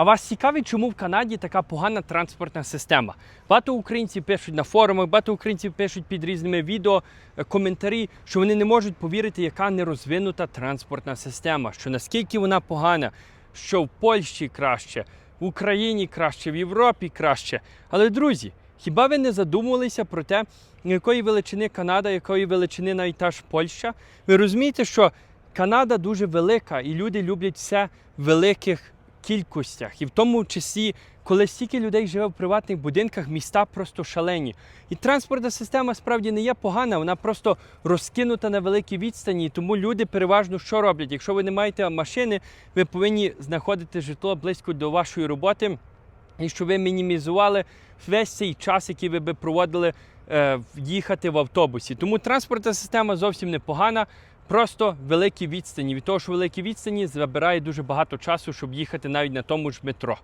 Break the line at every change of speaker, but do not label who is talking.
А вас цікавить, чому в Канаді така погана транспортна система? Багато українців пишуть на форумах, багато українців пишуть під різними відео е, коментарі, що вони не можуть повірити, яка нерозвинута транспортна система, що наскільки вона погана, що в Польщі краще, в Україні краще, в Європі краще. Але друзі, хіба ви не задумувалися про те, якої величини Канада, якої величини навіть та ж Польща? Ви розумієте, що Канада дуже велика, і люди люблять все великих кількостях. І в тому числі, коли стільки людей живе в приватних будинках, міста просто шалені. І транспортна система справді не є погана, вона просто розкинута на великій відстані. І тому люди переважно що роблять? Якщо ви не маєте машини, ви повинні знаходити житло близько до вашої роботи. І щоб ви мінімізували весь цей час, який ви би проводили е, їхати в автобусі. Тому транспортна система зовсім непогана. Просто великі відстані. Від того, що великі відстані забирає дуже багато часу, щоб їхати навіть на тому ж метро.